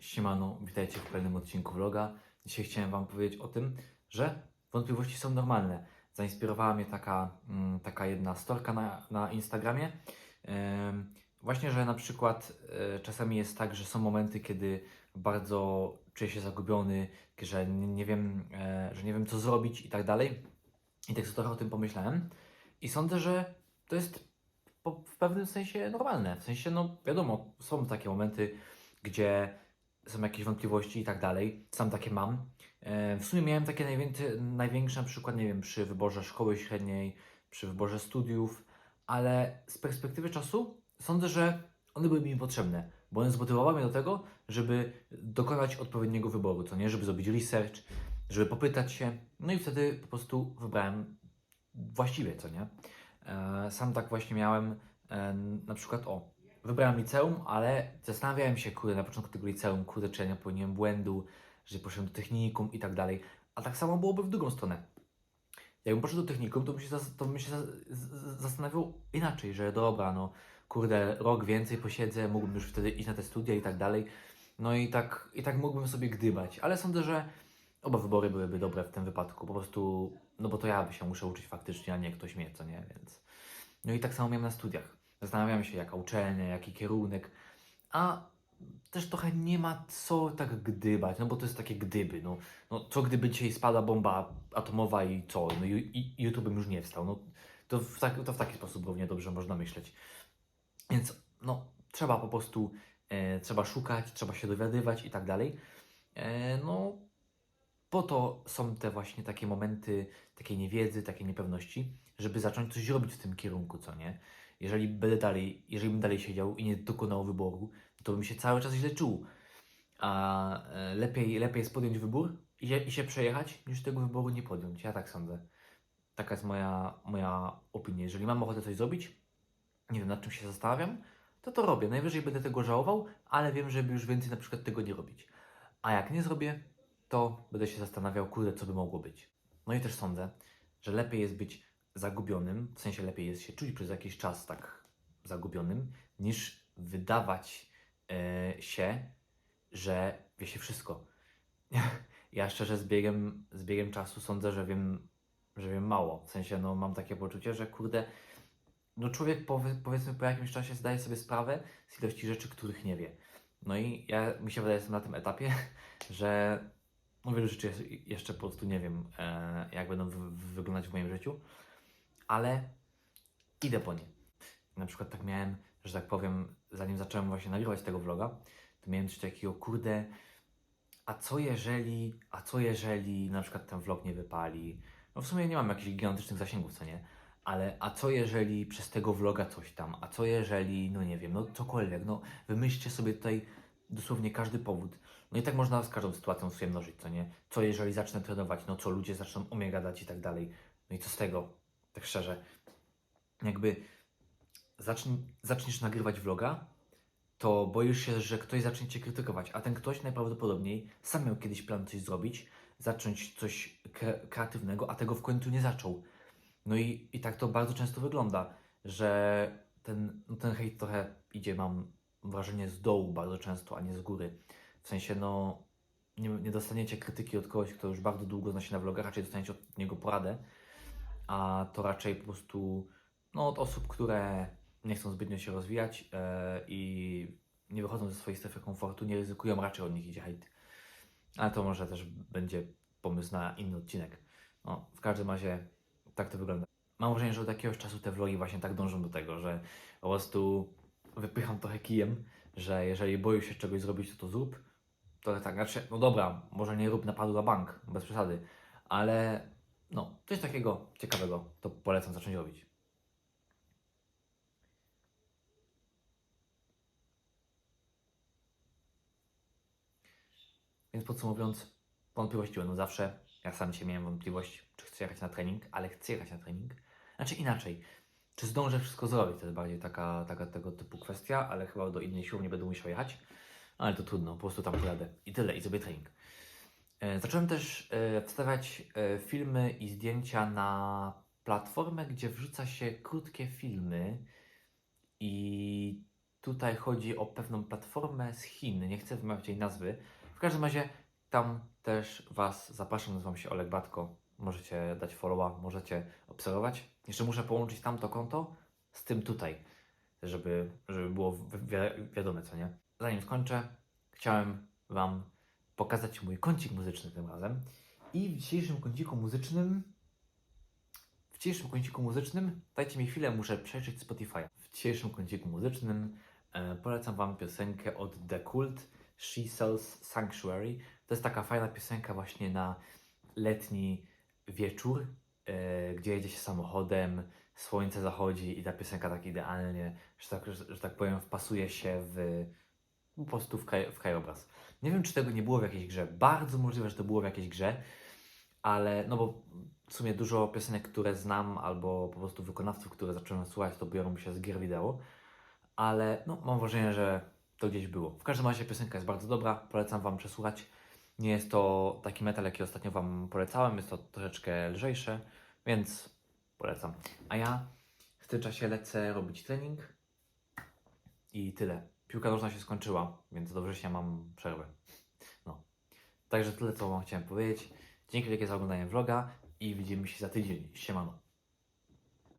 Siemano, witajcie w kolejnym odcinku vloga. Dzisiaj chciałem Wam powiedzieć o tym, że wątpliwości są normalne. Zainspirowała mnie taka, mm, taka jedna storka na, na Instagramie. Właśnie, że na przykład e, czasami jest tak, że są momenty, kiedy bardzo czuję się zagubiony, że nie, wiem, e, że nie wiem co zrobić i tak dalej. I tak sobie trochę o tym pomyślałem. I sądzę, że to jest w pewnym sensie normalne. W sensie, no wiadomo, są takie momenty, gdzie są jakieś wątpliwości i tak dalej. Sam takie mam. E, W sumie miałem takie największe na przykład, nie wiem, przy wyborze szkoły średniej, przy wyborze studiów, ale z perspektywy czasu sądzę, że one były mi potrzebne, bo one zmotywowały mnie do tego, żeby dokonać odpowiedniego wyboru, co nie, żeby zrobić research, żeby popytać się, no i wtedy po prostu wybrałem właściwie, co nie. E, Sam tak właśnie miałem, e, na przykład, o, wybrałem liceum, ale zastanawiałem się, kurde, na początku tego liceum, kurde, czy ja nie popełniłem błędu, że poszedłem do technikum i tak dalej. A tak samo byłoby w drugą stronę. Jakbym poszedł do technikum, to bym się, to bym się zastanawiał inaczej, że dobra, no kurde, rok więcej posiedzę, mógłbym już wtedy iść na te studia i tak dalej. No i tak, i tak mógłbym sobie gdybać, ale sądzę, że oba wybory byłyby dobre w tym wypadku. Po prostu, no bo to ja by się muszę uczyć faktycznie, a nie ktoś mnie, co nie, więc. No i tak samo miałem na studiach. Zastanawiałem się, jaka uczelnia, jaki kierunek, a też trochę nie ma co tak gdybać, no bo to jest takie gdyby, no, no co gdyby dzisiaj spadła bomba atomowa i co, no i, i bym już nie wstał, no to w, tak, to w taki sposób równie dobrze można myśleć. Więc no, trzeba po prostu, e, trzeba szukać, trzeba się dowiadywać i tak dalej. E, no, po to są te właśnie takie momenty takiej niewiedzy, takiej niepewności, żeby zacząć coś robić w tym kierunku, co nie? Jeżeli będę dalej, jeżeli bym dalej siedział i nie dokonał wyboru, to bym się cały czas źle czuł. A e, lepiej, lepiej jest podjąć wybór i się, i się przejechać, niż tego wyboru nie podjąć. Ja tak sądzę. Taka jest moja, moja opinia. Jeżeli mam ochotę coś zrobić, nie wiem nad czym się zastanawiam, to to robię. Najwyżej będę tego żałował, ale wiem, żeby już więcej na przykład tego nie robić. A jak nie zrobię, to będę się zastanawiał, kurde, co by mogło być. No i też sądzę, że lepiej jest być zagubionym, w sensie lepiej jest się czuć przez jakiś czas tak zagubionym, niż wydawać e, się, że wie się wszystko. Ja szczerze z biegiem, z biegiem czasu sądzę, że wiem, że wiem mało. W sensie, no mam takie poczucie, że kurde, no człowiek powie, powiedzmy po jakimś czasie zdaje sobie sprawę z ilości rzeczy, których nie wie. No i ja mi się wydaje, jestem na tym etapie, że no wiele rzeczy jeszcze po prostu nie wiem, e, jak będą wy, wy- wyglądać w moim życiu, ale idę po nie. Na przykład tak miałem, że tak powiem, zanim zacząłem właśnie nagrywać tego vloga, to miałem coś takiego, kurde, a co jeżeli, a co jeżeli na przykład ten vlog nie wypali? No w sumie nie mam jakichś gigantycznych zasięgów, co nie? Ale a co jeżeli przez tego vloga coś tam? A co jeżeli, no nie wiem, no cokolwiek, no wymyślcie sobie tutaj dosłownie każdy powód. No i tak można z każdą sytuacją sobie mnożyć, co nie? Co jeżeli zacznę trenować, no co ludzie zaczną o mnie gadać i tak dalej. No i co z tego? Tak szczerze. Jakby zaczniesz nagrywać vloga, to boisz się, że ktoś zacznie Cię krytykować, a ten ktoś najprawdopodobniej sam miał kiedyś plan coś zrobić, zacząć coś kre- kreatywnego, a tego w końcu nie zaczął. No i, i tak to bardzo często wygląda, że ten, no ten hejt trochę idzie, mam wrażenie, z dołu bardzo często, a nie z góry. W sensie, no, nie, nie dostaniecie krytyki od kogoś, kto już bardzo długo zna się na vlogach, raczej dostaniecie od niego poradę, a to raczej po prostu no, od osób, które nie chcą zbytnio się rozwijać e, i nie wychodzą ze swojej strefy komfortu, nie ryzykują, raczej od nich idzie hejt. Ale to może też będzie pomysł na inny odcinek. No, w każdym razie tak to wygląda. Mam wrażenie, że od jakiegoś czasu te vlogi właśnie tak dążą do tego, że po prostu wypycham trochę kijem, że jeżeli boisz się czegoś zrobić, to to zrób. To tak, znaczy, no dobra, może nie rób napadu na bank, bez przesady, ale no, coś takiego ciekawego, to polecam zacząć robić. Więc podsumowując, wątpliwości będą zawsze. Ja sam dzisiaj miałem wątpliwość, czy chcę jechać na trening, ale chcę jechać na trening. Znaczy inaczej, czy zdążę wszystko zrobić, to jest bardziej taka, taka tego typu kwestia, ale chyba do innej siłowni będę musiał jechać. Ale to trudno, po prostu tam pojadę i tyle, i zrobię trening. E, Zacząłem też e, wstawiać e, filmy i zdjęcia na platformę, gdzie wrzuca się krótkie filmy i Tutaj chodzi o pewną platformę z Chin. Nie chcę wymawiać jej nazwy. W każdym razie tam też Was zapraszam. Nazywam się Olek Batko. Możecie dać followa, możecie obserwować. Jeszcze muszę połączyć tamto konto z tym tutaj, żeby, żeby było wi- wiadome, co nie? Zanim skończę, chciałem Wam pokazać mój kącik muzyczny tym razem. I w dzisiejszym kąciku muzycznym w dzisiejszym kąciku muzycznym, dajcie mi chwilę, muszę przejrzeć Spotify. W dzisiejszym kąciku muzycznym e, polecam Wam piosenkę od The Cult, She Sells Sanctuary. To jest taka fajna piosenka właśnie na letni wieczór, e, gdzie jedzie się samochodem, słońce zachodzi i ta piosenka tak idealnie, że tak, że, że tak powiem, wpasuje się w po prostu w, kraj, w krajobraz. Nie wiem, czy tego nie było w jakiejś grze. Bardzo możliwe, że to było w jakiejś grze, ale no bo w sumie dużo piosenek, które znam, albo po prostu wykonawców, które zacząłem słuchać, to biorą się z gier wideo, ale no, mam wrażenie, że to gdzieś było. W każdym razie piosenka jest bardzo dobra, polecam Wam przesłuchać. Nie jest to taki metal, jaki ostatnio Wam polecałem, jest to troszeczkę lżejsze, więc polecam. A ja w tym czasie lecę robić trening i tyle. Piłka nożna się skończyła, więc do września mam przerwę. No. Także tyle, co Wam chciałem powiedzieć. Dzięki wielkie za oglądanie vloga i widzimy się za tydzień. Siemano.